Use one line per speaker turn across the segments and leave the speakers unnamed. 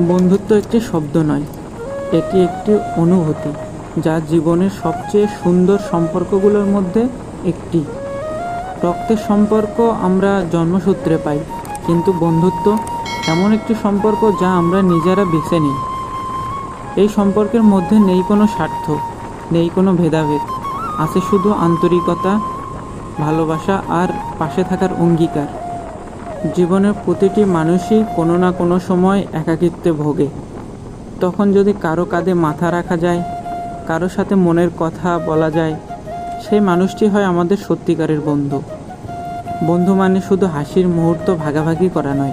বন্ধুত্ব একটি শব্দ নয়, এটি একটি অনুভূতি, যা জীবনের সবচেয়ে সুন্দর সম্পর্কগুলোর মধ্যে একটি। রক্তের সম্পর্ক আমরা জন্মসূত্রে পাই, কিন্তু বন্ধুত্ব এমন একটি সম্পর্ক যা আমরা নিজেরা বেছে নিই। এই সম্পর্কের মধ্যে নেই কোনো স্বার্থ, নেই কোনো ভেদাভেদ, আছে শুধু আন্তরিকতা, ভালোবাসা আর পাশে থাকার অঙ্গীকার। জীবনের প্রতিটি মানুষই কোনো না কোনো সময় একাকিত্বে ভোগে। তখন যদি কারও কাঁধে মাথা রাখা যায়, কারও সাথে মনের কথা বলা যায়, সেই মানুষটি হয় আমাদের সত্যিকারের বন্ধু। বন্ধু মানে শুধু হাসির মুহূর্ত ভাগাভাগি করা নয়,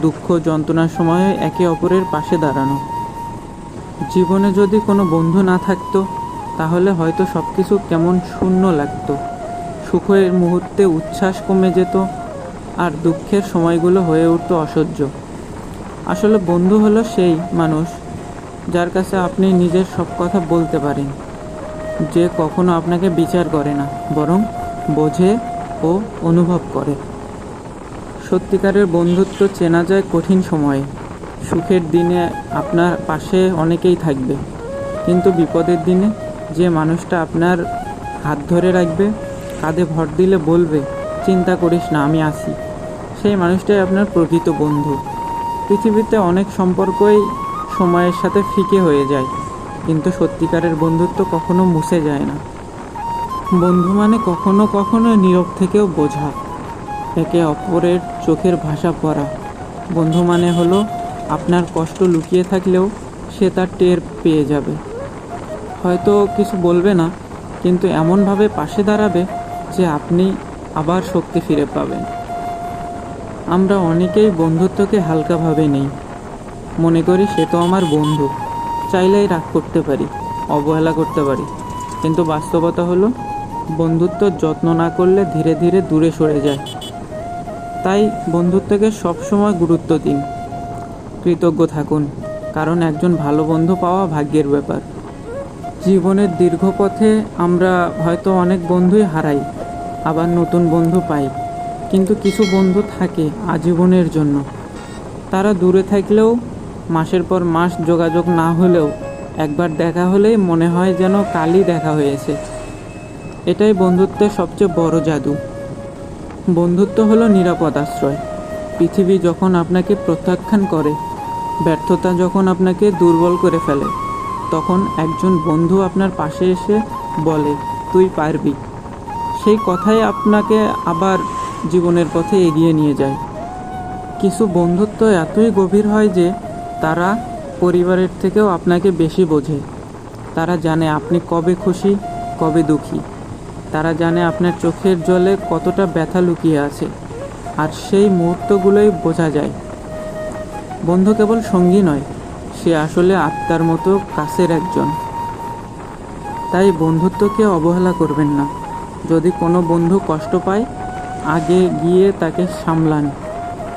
দুঃখ, যন্ত্রণার সময়ে একে অপরের পাশে দাঁড়ানো। জীবনে যদি কোনো বন্ধু না থাকতো, তাহলে হয়তো সব কিছু কেমন শূন্য লাগতো। সুখের মুহূর্তে উচ্ছ্বাস কমে যেত আর দুঃখের সময়গুলো হয়ে উঠতো অসহ্য। আসলে বন্ধু হলো সেই মানুষ যার কাছে আপনি নিজের সব কথা বলতে পারেন। যে কখনো আপনাকে বিচার করে না, বরং বোঝে ও অনুভব করে। সত্যিকারের বন্ধুত্ব চেনা যায় কঠিন সময়ে। সুখের দিনে আপনার পাশে অনেকেই থাকবে। কিন্তু বিপদের দিনে যে মানুষটা আপনার হাত ধরে রাখবে, কাঁধে ভর দিলে বলবে চিন্তা করিস না, আমি আছি। সেই মানুষটাই আপনার প্রকৃত বন্ধু। পৃথিবীতে অনেক সম্পর্কই সময়ের সাথে ফিকে হয়ে যায়, কিন্তু সত্যিকারের বন্ধুত্ব কখনো মুছে যায় না। বন্ধু মানে কখনো কখনো নীরব থেকেও বোঝা, একে অপরের চোখের ভাষা পড়া। বন্ধু মানে হলো আপনার কষ্ট লুকিয়ে থাকলেও সে তার টের পেয়ে যাবে। হয়তো কিছু বলবে না, কিন্তু এমনভাবে পাশে দাঁড়াবে যে আপনি আবার শক্তি ফিরে পাবেন আমরা অনেকেই বন্ধুত্বকে হালকাভাবে নেই। মনে করি সে তো আমার বন্ধু। চাইলেই রাগ করতে পারি, অবহেলা করতে পারি। কিন্তু বাস্তবতা হলো, বন্ধুত্ব যত্ন না করলে ধীরে ধীরে দূরে সরে যায়। তাই বন্ধুত্বকে সবসময় গুরুত্ব দিন। কৃতজ্ঞ থাকুন, কারণ একজন ভালো বন্ধু পাওয়া ভাগ্যের ব্যাপার। জীবনের দীর্ঘ পথে আমরা হয়তো অনেক বন্ধুই হারাই। আবার নতুন বন্ধু পাই। কিন্তু কিছু বন্ধু থাকে আজীবনের জন্য। তারা দূরে থাকলেও, মাসের পর মাস যোগাযোগ না হলেও একবার দেখা হলেই মনে হয় যেন কালই দেখা হয়েছে। এটাই বন্ধুত্বের সবচেয়ে বড় জাদু। বন্ধুত্ব হলো নিরাপদ আশ্রয়। পৃথিবী যখন আপনাকে প্রত্যাখ্যান করে, ব্যর্থতা যখন আপনাকে দুর্বল করে ফেলে, তখন একজন বন্ধু আপনার পাশে এসে বলে, তুই পারবি। সেই কথাই আপনাকে আবার জীবনের পথে এগিয়ে নিয়ে যায়। কিছু বন্ধুত্ব এতই গভীর হয় যে, তারা পরিবারের থেকেও আপনাকে বেশি বোঝে। তারা জানে আপনি কবে খুশি, কবে দুঃখী। তারা জানে আপনার চোখের জলে কতটা ব্যথা লুকিয়ে আছে, আর সেই মুহূর্তগুলোই বোঝা যায়। বন্ধু কেবল সঙ্গী নয়, সে আসলে আত্মার মতো কাছের একজন। তাই বন্ধুত্বকে অবহেলা করবেন না। যদি কোনো বন্ধু কষ্ট পায়, আগে গিয়ে তাকে সামলান।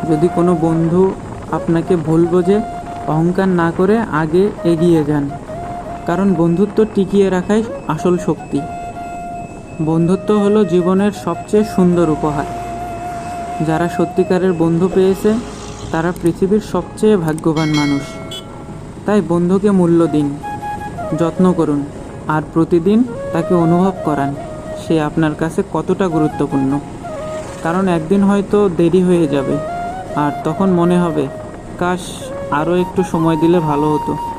যদি কোনো বন্ধু আপনাকে ভুল বোঝে, অহংকার না করে আগে এগিয়ে যান। কারণ বন্ধুত্ব টিকিয়ে রাখাই আসল শক্তি। বন্ধুত্ব হলো জীবনের সবচেয়ে সুন্দর উপহার। যারা সত্যিকারের বন্ধু পেয়েছে, তারা পৃথিবীর সবচেয়ে ভাগ্যবান মানুষ। তাই বন্ধুকে মূল্য দিন, যত্ন করুন, আর প্রতিদিন তাকে অনুভব করান। সে আপনার কাছে কতটা গুরুত্বপূর্ণ? কারণ একদিন হয়তো দেরি হয়ে যাবে। আর তখন মনে হবে, কাশ আরও একটু সময় দিলে ভালো হতো।